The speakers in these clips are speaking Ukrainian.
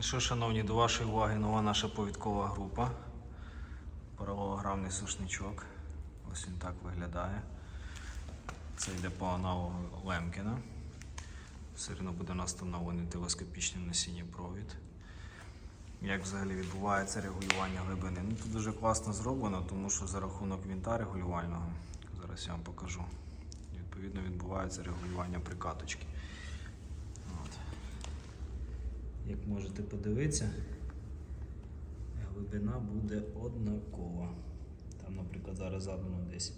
Ну що, шановні, до вашої уваги нова наша повідкова група. Паралелограмний сушничок. Ось він так виглядає. Це йде по аналогу Лемкіна. Все одно буде настановлений телескопічним насінням провід. Як взагалі відбувається регулювання глибини? Ну, тут дуже класно зроблено, тому що за рахунок вінта регулювального, зараз я вам покажу, відповідно відбувається регулювання прикаточки. Як можете подивитися, глибина буде однакова. Там, наприклад, зараз задано десь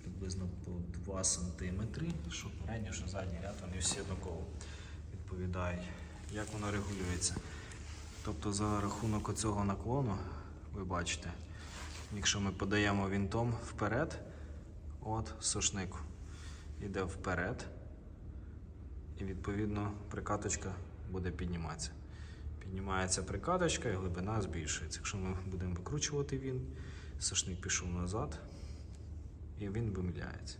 приблизно по 2 см, що передній, що задній ряд, вони всі однаково відповідають. Як воно регулюється? Тобто за рахунок оцього наклону, ви бачите, якщо ми подаємо вінтом вперед, от сушник йде вперед, і відповідно прикаточка буде підніматися. Піднімається прикаточка і глибина збільшується. Якщо ми будемо викручувати він, сушник пішов назад і він вимиляється.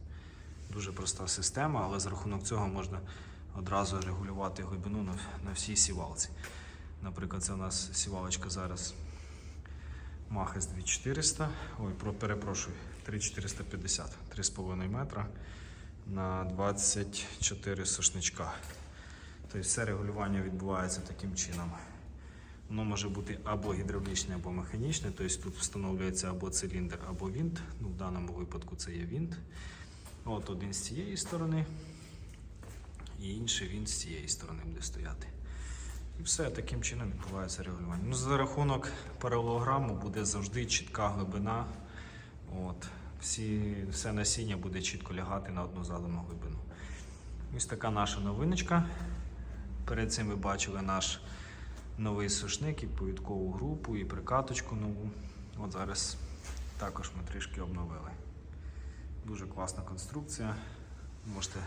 Дуже проста система, але за рахунок цього можна одразу регулювати глибину на, на всій сівалці. Наприклад, це у нас сівалочка зараз Махес 2400, ой, про, перепрошую, 3450, 3,5 метра на 24 сушничка. Тобто все регулювання відбувається таким чином. Воно може бути або гідравлічне, або механічне, тобто тут встановлюється або циліндр, або вінт. Ну, в даному випадку це є вінт. От один з цієї сторони, і інший він з цієї сторони буде стояти. І все таким чином відбувається регулювання. Ну, за рахунок паралелограму буде завжди чітка глибина. От. Всі, все насіння буде чітко лягати на одну задану глибину. Ось така наша новиночка. Перед цим ви бачили наш новий сушник і повідкову групу, і прикаточку нову. От зараз також ми трішки обновили. Дуже класна конструкція. Можете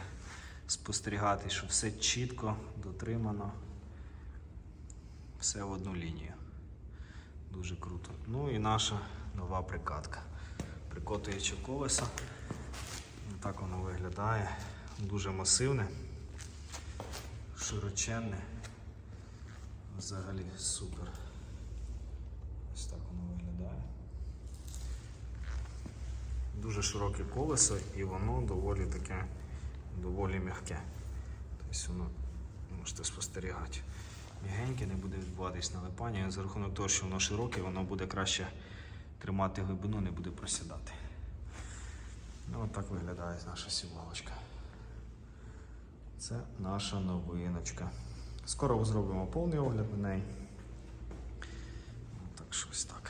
спостерігати, що все чітко дотримано. Все в одну лінію. Дуже круто. Ну і наша нова прикатка. Прикотуючи колеса. Так воно виглядає. Дуже масивне, широченне. Взагалі супер. Ось так воно виглядає. Дуже широке колесо і воно доволі таке доволі м'яке. Тобто воно можете спостерігати. Мігеньке, не буде відбуватись налипання. За рахунок того, що воно широке, воно буде краще тримати глибину, не буде просідати. Ну, от так виглядає наша сівалочка. Це наша новиночка. Скоро зробимо повний огляд на неї. Так щось так.